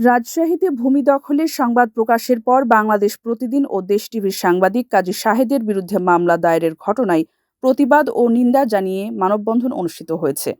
রাজশাহীতে ভূমি দখলের সংবাদ প্রকাশের পর বাংলাদেশ প্রতিদিন ও দেশ টিভির সাংবাদিক কাজী শাহেদের বিরুদ্ধে মামলা দায়েরের ঘটনায় প্রতিবাদ ও নিন্দা জানিয়ে মানববন্ধন অনুষ্ঠিত হয়েছে।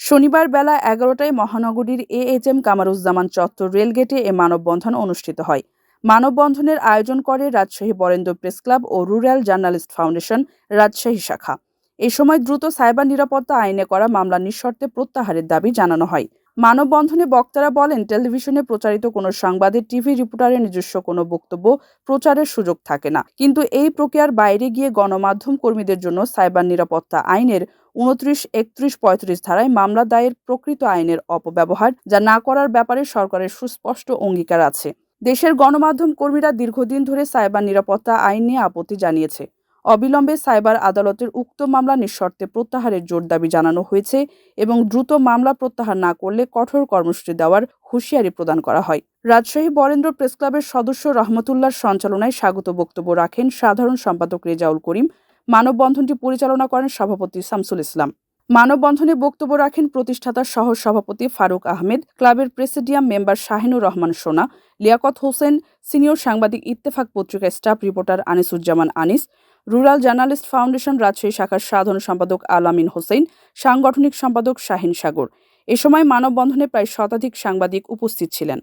শনিবার বেলা এগারোটায় মহানগরীর এ এইচ এম কামারুজ্জামান চত্বর রেলগেটে এ মানববন্ধন অনুষ্ঠিত হয়। মানববন্ধনের আয়োজন করে রাজশাহী বরেন্দ্র প্রেস ক্লাব ও রুরাল জার্নালিস্ট ফাউন্ডেশন, রাজশাহী শাখা। এ সময় দ্রুত সাইবার নিরাপত্তা আইনে করা মামলা নিঃশর্তে প্রত্যাহারের দাবি জানানো হয়। মানববন্ধনে বক্তারা বলেন, টেলিভিশনে প্রচারিত কোনো সংবাদে টিভি রিপোর্টারের নিজস্ব কোনো বক্তব্য, প্রচারের সুযোগ থাকে না। কিন্তু এই প্রক্রিয়ার বাইরে গিয়ে গণমাধ্যম কর্মীদের জন্য সাইবার নিরাপত্তা আইনের উনত্রিশ, একত্রিশ, পঁয়ত্রিশ ধারায় মামলা দায়ের প্রকৃত আইনের অপব্যবহার, যা না করার ব্যাপারে সরকারের সুস্পষ্ট অঙ্গীকার আছে। দেশের গণমাধ্যম কর্মীরা দীর্ঘদিন ধরে সাইবার নিরাপত্তা আইন নিয়ে আপত্তি জানিয়েছে। অবিলম্বে সাইবার আদালতের উক্ত মামলা নিঃশর্তে প্রত্যাহারের জোর দাবি জানানো হয়েছে এবং দ্রুত মামলা প্রত্যাহার না করলে কঠোর কর্মসূচি দেওয়ার হুঁশিয়ারি প্রদান করা হয়। রাজশাহী বরেন্দ্র প্রেস ক্লাবের সদস্য রহমতুল্লাহর সঞ্চালনায় স্বাগত বক্তব্য রাখেন সাধারণ সম্পাদক রেজাউল করিম। মানববন্ধনটি পরিচালনা করেন সভাপতি শামসুল ইসলাম। মানববন্ধনে বক্তব্য রাখেন প্রতিষ্ঠাতার সহ সভাপতি ফারুক আহমেদ, ক্লাবের প্রেসিডিয়াম মেম্বার শাহিনুর রহমান সোনা, লিয়াকত হোসেন, সিনিয়র সাংবাদিক ইত্তেফাক পত্রিকার staff reporter Anisuzzaman Anis rural journalist foundation Rajshahi শাখার সাধারণ সম্পাদক আলামিন হোসেন, সাংগঠনিক সম্পাদক শাহিন সাগর। এ সময় মানববন্ধনে প্রায় শতাধিক সাংবাদিক উপস্থিত ছিলেন।